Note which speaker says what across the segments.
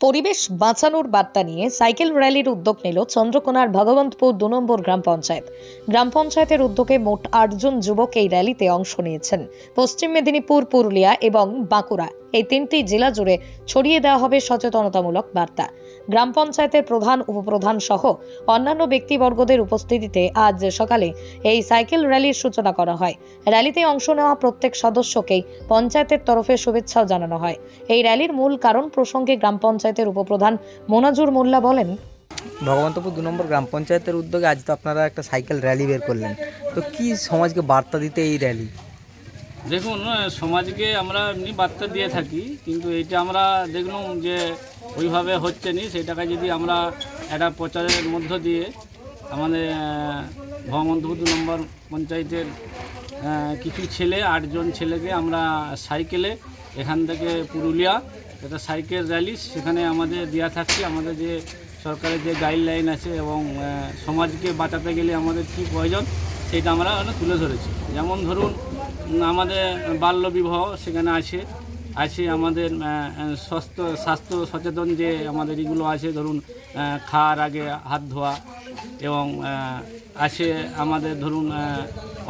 Speaker 1: পরিবেশ বাঁচানোর বার্তা নিয়ে সাইকেল র্যালির উদ্যোগ নিল চন্দ্রকোনার ভগবন্তপুর দু নম্বর গ্রাম পঞ্চায়েত। গ্রাম পঞ্চায়েতের উদ্যোগে মোট আটজন যুবক এই র্যালিতে অংশ নিয়েছেন। পশ্চিম মেদিনীপুর, পুরুলিয়া এবং বাঁকুড়া। এই তিনটি জেলা জুড়ে ছড়িয়ে দেওয়া হবে সচেতনতামূলক বার্তা। গ্রাম পঞ্চায়েতের প্রধান, উপপ্রধান সহ অন্যান্য ব্যক্তিবর্গদের উপস্থিতিতে আজ সকালে এই সাইকেল র্যালির সূচনা করা হয়। র্যালিতে অংশ নেওয়া প্রত্যেক সদস্যকেই পঞ্চায়েতের তরফে শুভেচ্ছাও জানানো হয়। এই র্যালির মূল কারণ প্রসঙ্গে গ্রাম পঞ্চায়েতের উপপ্রধান মোনাজুর মোল্লা বলেন,
Speaker 2: ভগবন্তপুর দু নম্বর গ্রাম পঞ্চায়েতের উদ্যোগে আজ তো আপনারা একটা সাইকেল র্যালি বের করলেন। তো কি সমাজকে বার্তা দিতে এই র্যালি?
Speaker 3: দেখুন সমাজকে আমরা এমনি বার্তা দিয়ে থাকি, কিন্তু এইটা আমরা দেখলাম যে ওইভাবে হচ্ছে নি সেটাকে যদি আমরা একটা প্রচারের মধ্য দিয়ে আমাদের ভগবন্তপুর দু নম্বর পঞ্চায়েতের কিছু ছেলে, আটজন ছেলেকে আমরা সাইকেলে এখান থেকে পুরুলিয়া, একটা সাইকেল র্যালি সেখানে আমাদের দেওয়া থাকছে। আমাদের যে সরকারের যে গাইডলাইন আছে এবং সমাজকে বাঁচাতে গেলে আমাদের কী প্রয়োজন, সেটা আমরা তুলে ধরেছি। যেমন ধরুন আমাদের বাল্য বিবাহ সেখানে আছে। আছে আমাদের স্বাস্থ্য স্বাস্থ্য সচেতন যে আমাদের এগুলো আছে, ধরুন খাওয়ার আগে হাত ধোয়া এবং আছে আমাদের, ধরুন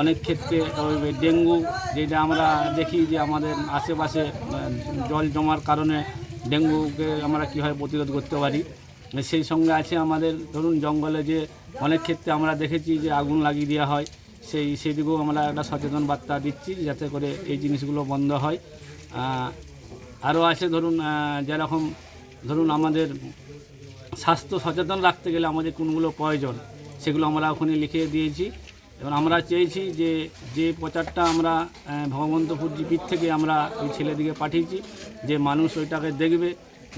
Speaker 3: অনেক ক্ষেত্রে ওই ডেঙ্গু, যেটা আমরা দেখি যে আমাদের আশেপাশে জল জমার কারণে ডেঙ্গুকে আমরা কীভাবে প্রতিরোধ করতে পারি। সেই সঙ্গে আছে আমাদের, ধরুন, জঙ্গলে যে অনেক ক্ষেত্রে আমরা দেখেছি যে আগুন লাগিয়ে দেওয়া হয়। সেই সেদিকেও আমরা একটা সচেতন বার্তা দিচ্ছি যাতে করে এই জিনিসগুলো বন্ধ হয়। আরও আছে ধরুন যেরকম ধরুন আমাদের স্বাস্থ্য সচেতন রাখতে গেলে আমাদের কোনগুলো প্রয়োজন, সেগুলো আমরা ওখানে লিখে দিয়েছি। এবং আমরা চেয়েছি যে যে প্রচারটা আমরা ভগবন্তপুর জিপির থেকে আমরা ওই ছেলেদিকে পাঠিয়েছি, যে মানুষ ওইটাকে দেখবে,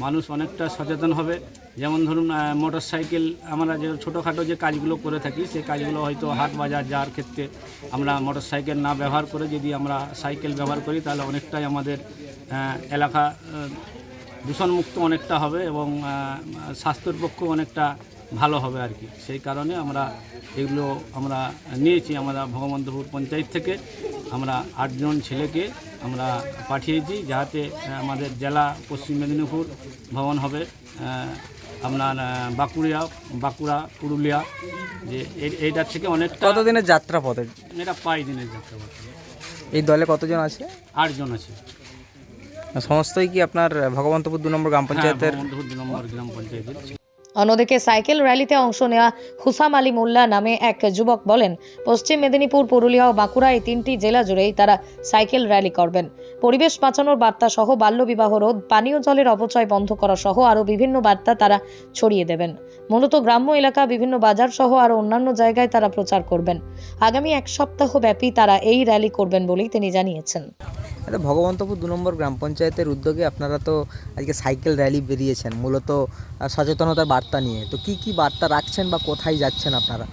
Speaker 3: মানুষ অনেকটা সচেতন হবে। যেমন ধরুন মোটর সাইকেল আমরা যে ছোটোখাটো যে কাজগুলো করে থাকি, সেই কাজগুলো হয়তো হাট বাজার যাওয়ার ক্ষেত্রে আমরা মোটর সাইকেল না ব্যবহার করে যদি আমরা সাইকেল ব্যবহার করি, তাহলে অনেকটাই আমাদের এলাকা দূষণমুক্ত অনেকটা হবে এবং স্বাস্থ্যের পক্ষেও অনেকটা ভালো হবে আর কি। সেই কারণে আমরা এগুলো আমরা নিয়েছি, আমরা ভগবন্তপুর পঞ্চায়েত থেকে আমরা আটজন ছেলেকে আমরা পাঠিয়েছি যাতে আমাদের জেলা পশ্চিম মেদিনীপুর ভবন হবে আপনার বাঁকুড়া বাঁকুড়িয়া বাঁকুড়া পুরুলিয়া যে এই- এইটার থেকে অনেকটা
Speaker 2: কতদিনের যাত্রা পথে
Speaker 3: এটা পাঁচ দিনের যাত্রা পথে।
Speaker 2: এই দলে কতজন আছে?
Speaker 3: আটজন আছে।
Speaker 2: সমস্তই কি আপনার ভগবন্তপুর দু নম্বর গ্রাম পঞ্চায়েতের?
Speaker 3: হ্যাঁ, ভগবন্তপুর দু নম্বর গ্রাম পঞ্চায়েতের।
Speaker 1: অন্যদিকে সাইকেল র্যালিতে অংশ নেওয়া হুসাম আলী মোল্লা নামে এক যুবক বলেন, পশ্চিম মেদিনীপুর, পুরুলিয়া ও বাঁকুড়া এই তিনটি জেলা জুড়েই তারা সাইকেল র্যালি করবেন। পরিবেশ বাঁচানোর বার্তা সহ বাল্যবিবাহ রোধ, পানীয় জলের অপচয় বন্ধ করা সহ আরও বিভিন্ন বার্তা তারা ছড়িয়ে দেবেন। মূলত গ্রাম্য এলাকা, বিভিন্ন বাজার সহ আরও অন্যান্য জায়গায় তারা প্রচার করবেন। আগামী এক সপ্তাহ ব্যাপী তারা এই র্যালি করবেন বলেই তিনি জানিয়েছেন।
Speaker 2: আচ্ছা ভগবন্তপুর দু নম্বর গ্রাম পঞ্চায়েতের উদ্যোগে আপনারা তো আজকে সাইকেল র্যালি বেরিয়েছেন। মূলত সচেতনতার বার্তা নিয়ে? তো কি কি বার্তা রাখছেন বা কোথায় যাচ্ছেন আপনারা?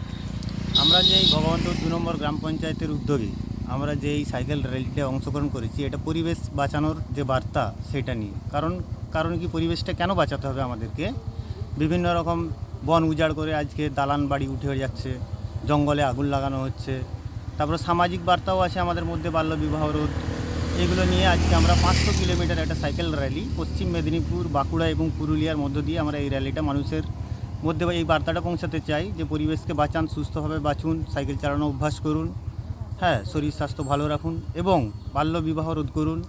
Speaker 4: আমরা যে এই ভগবানপুর দু নম্বর গ্রাম পঞ্চায়েতের উদ্যোগে আমরা যে এই সাইকেল র্যালিতে অংশগ্রহণ করেছি, এটা পরিবেশ বাঁচানোর যে বার্তা সেটা নিয়ে। কারণ কারণ কি পরিবেশটা কেন বাঁচাতে হবে আমাদেরকে? বিভিন্ন রকম বন উজাড় করে আজকে দালান বাড়ি উঠে যাচ্ছে, জঙ্গলে আগুন লাগানো হচ্ছে। তারপরে সামাজিক বার্তাও আছে আমাদের মধ্যে বাল্য বিবাহ রোধ এগুলো নিয়ে আজকে আমরা পাঁচশো কিলোমিটার একটা সাইকেল র্যালি। পশ্চিম মেদিনীপুর, বাঁকুড়া এবং পুরুলিয়ার মধ্য দিয়ে আমরা এই র্যালিটা মানুষের মধ্যে এই বার্তাটা পৌঁছাতে চাই যে পরিবেশকে বাঁচান, সুস্থভাবে বাঁচুন, সাইকেল চালানো অভ্যাস করুন হ্যাঁ শরীর, স্বাস্থ্য ভালো রাখুন এবং বাল্য বিবাহ রোধ করুন।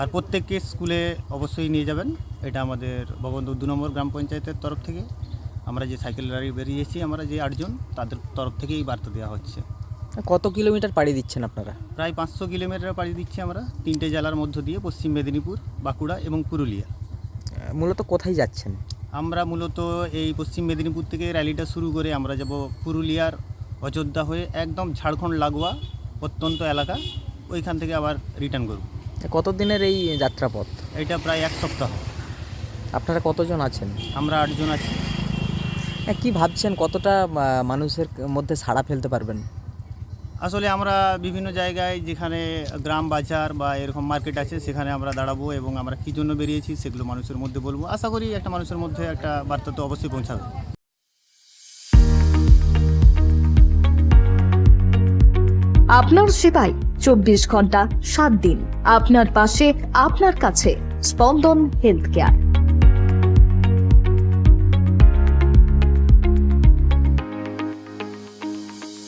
Speaker 4: আর প্রত্যেককে স্কুলে অবশ্যই নিয়ে যাবেন। এটা আমাদের ভগবন্ত দু নম্বর গ্রাম পঞ্চায়েতের তরফ থেকে। আমরা যে সাইকেল র্যালি বেরিয়েছি, আমরা যে আটজন, তাদের তরফ থেকে এই বার্তা দেওয়া হচ্ছে।
Speaker 2: কত কিলোমিটার পাড়ি দিচ্ছেন আপনারা?
Speaker 4: প্রায় পাঁচশো কিলোমিটার পাড়ি দিচ্ছি আমরা তিনটে জেলার মধ্য দিয়ে পশ্চিম মেদিনীপুর বাঁকুড়া এবং পুরুলিয়া।
Speaker 2: মূলত কোথায় যাচ্ছেন?
Speaker 4: আমরা মূলত এই পশ্চিম মেদিনীপুর থেকে র্যালিটা শুরু করে আমরা যাব পুরুলিয়ার অযোধ্যা হয়ে একদম ঝাড়খণ্ড লাগোয়া অত্যন্ত এলাকা ওইখান থেকে আবার রিটার্ন করব।
Speaker 2: কত দিনের এই যাত্রাপথ?
Speaker 4: এটা প্রায় এক সপ্তাহ।
Speaker 2: আপনারা কতজন আছেন?
Speaker 4: আমরা আটজন আছি।
Speaker 2: হ্যাঁ, কি ভাবছেন কতটা মানুষের মধ্যে সাড়া ফেলতে পারবেন?
Speaker 4: আসলে আমরা বিভিন্ন জায়গায় যেখানে গ্রাম বাজার বা এরকম মার্কেট আছে, সেখানে আমরা দাঁড়াবো এবং আমরা কী জন্য বেরিয়েছি সেগুলো মানুষের মধ্যে বলব। আশা করি একটা মানুষের মধ্যে একটা বার্তা তো অবশ্যই পৌঁছাবে।
Speaker 5: আপনার সেবায় চব্বিশ ঘণ্টা, সাত দিন। আপনার পাশে, আপনার কাছে স্পন্দন হেলথ কেয়ার।